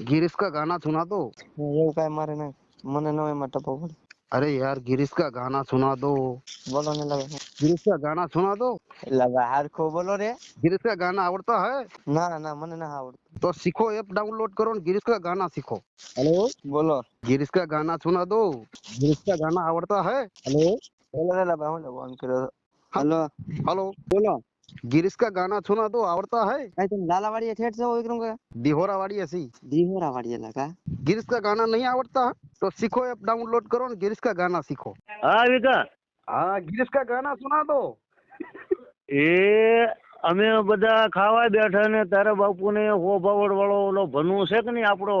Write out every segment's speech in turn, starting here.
गिरीश का गाना सुना दो એવું કાંઈ મારે નહીં મને ન એમાં ટપો પડે अरे यार गिरीश का गाना सुना दो બોલો ને લવે गिरीश का गाना सुना दो એટલે હવે હારખો બોલો રે गिरीश का गाना आवड़ता है ના ના મને ના આવડતું तो सीखो ऐप डाउनलोड करो और गिरीश का गाना सीखो हेलो બોલો गिरीश का गाना सुना दो गिरीश का गाना आवड़ता है हेलो બોલો રે લાબા હું ફોન કર્યો હલો हेलो બોલો गिरीश का गाना सुना दो आवड़ता है કાંઈ તમે લાલાવાડીએ ઠેઠ છો વિક્રમ કાકા दिहोरा वाड़ी ऐसी દીહોરા વાડીએ લાગા गिरीश का गाना नहीं आवड़ता है तो सीखो ऐप डाउनलोड करो और गिरीश का गाना सीखो હા વિકા हाँ गिरीश का गाना सुना दो એ અમે બધા ખાવા બેઠા ને તારા બાપુને હો બાવળ વાળો ઓલો ભનુ છે કે નહીં આપણો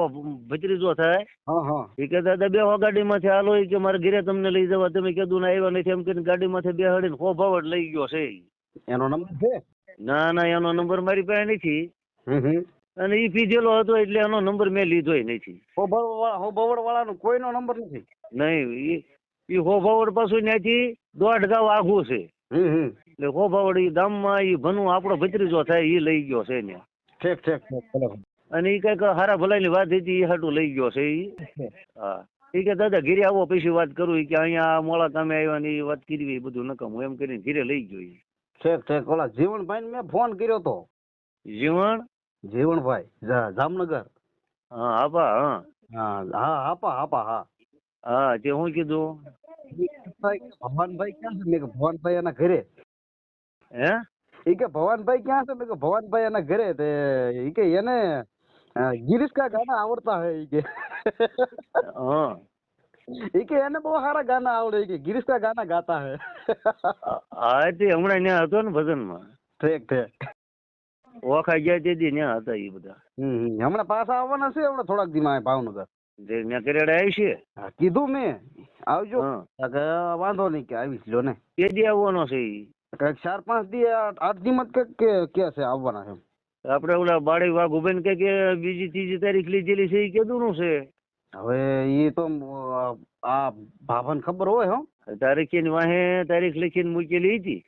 ભત્રીજો થાય हाँ हाँ એ કે દાદા બે ગાડીમાંથી હાલો ઈ કે મારે ઘરે તમને લઈ જવા તમે કીધું ને આવ્યા નથી એમ કરીને ગાડીમાંથી બેહાડીને હો બાવળ લઈ ગયો છે ઈ. એનો નંબર છે? ના ના એનો નંબર મારી પાસે નથી. અને ઈ પીધેલો હતો એટલે એનો નંબર મેં લીધોય નથી. હો બવડ હો બવડ વાળાનો કોઈનો નંબર નથી? નહીં ઈ ઈ હો પાછું ત્યાંથી દોઢ ગાવ આઘું છે. એટલે હો બાવળ ઈ ગામમાં ઈ ભનુ આપણો ભત્રીજો થાય ઈ લઈ ગયો છે ને ઠીક ઠીક. અને ઈ કંઈક હારા ભલાની વાત હતી એ હાટું લઈ ગયો છે ઈ. હા. ઈ કે દાદા ઘીરે આવો પછી વાત કરું. કે અહીંયા મોળા કામે આવ્યા ને ઈ વાત કરવી એ બધું નકામું. એમ કરીને ઘીરે લઈ ગયો ઠીક ઠીક ઓલા જીવણભાઈ ને મેં ફોન કર્યો તો. જીવણ? જીવણભાઈ જા- જામનગર. હા આપા હા. હા હા હાપા હાપા હા. હા તે હું કીધું? ભવાનભાઈ ક્યાં છે? મેં કીધું ભવાનભાઈ એના ઘરે. હે? એ કે ભવાનભાઈ ક્યાં છે? મેં કીધું ભવાનભાઈ એના ઘરે તે ઈ કે એને અ, ગિરીશ કા ગાના આવડતા હે ઈ કે. હા. કે એને બહુ સારા ગાના આવડે કે ગિરીશ કા ગાના ગાતા હે. હા તે હમણાં ત્યાં હતો ને ભજનમાં. ઠેક ઠેક. ઓખા ગયા તે દી ત્યાં હતા એ બધા. હમ હમ. હમણાં પાછા આવવાના છે હમણાં થોડાક દીમાં ભાવનગર. જે ત્યાં કરેડે આવી છે? કીધું મેં. આવજો. વાંધો નહીં કે આવીશ લો ને. એ દી આવવાનો છે કંઈક ચાર પાંચ દી આઠ દી મત કે કે છે આવવાના છે આપણે ઓલા બાળી વાઘ ઉભેન કે કે બીજી ત્રીજી તારીખ લીધેલી છે એ કીધું નું છે. હવે એ તો આ ભાભાને ખબર હોય હો. તારીખ એની વાહે તારીખ લખીને મૂકેલી હતી.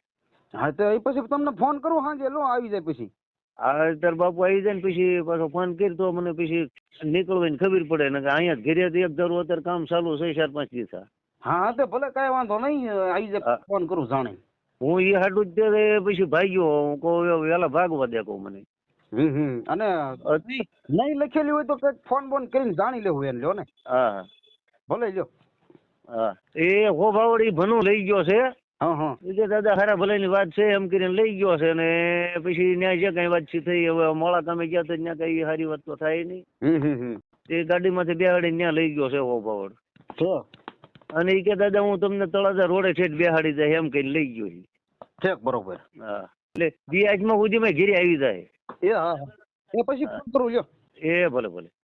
હા તો એ પછી તમને ફોન કરું હાંજે. લો આવી જાય પછી. આ તાર બાપુ આવી જાય ને પછી પાછો ફોન કરી તો મને પછી નીકળવાની ખબર પડે. ને કે અહીંયા ઘેરે એક ધારું અત્યારે કામ ચાલુ છે ચાર પાંચ દિવસ. હા હા તો ભલે કાંઈ વાંધો નહીં આવી જાય ફોન કરું જાણે. હું એ હાટું જ તે પછી ભાગ્યો. હું કહું વેલા ભાગવા દે કહું મને. અને નહીં લખેલી હોય તો કંઈક ફોન બોન કરીને જાણી લેવું એને લ્યો ને. હા. ભલે લ્યો. હા. એ હોભાવડી ભનું લઈ ગયો છે. હા હા. એ કે દાદા ખરા ભલાની વાત છે એમ કરીને લઈ ગયો છે ને પછી ત્યાં જે કઈ વાતચીત થઈ? હવે મોડા તમે ગયા તો ત્યાં કઈ સારી વાત તો થાય નહીં. એ ગાડી હમ. બેહાડી ત્યાં લઈ ગયો છે હોભાવડ અને એ કે દાદા હું તમને તળાજા રોડે ઠેઠ બેહાડી જાય એમ કઈ લઈ ગયો છે. બરોબર. હા. એટલે દિયાજમાં ઘેરે આવી જાય. એ હા એ પછી ફોન કરું લ્યો. એ ભલે ભલે.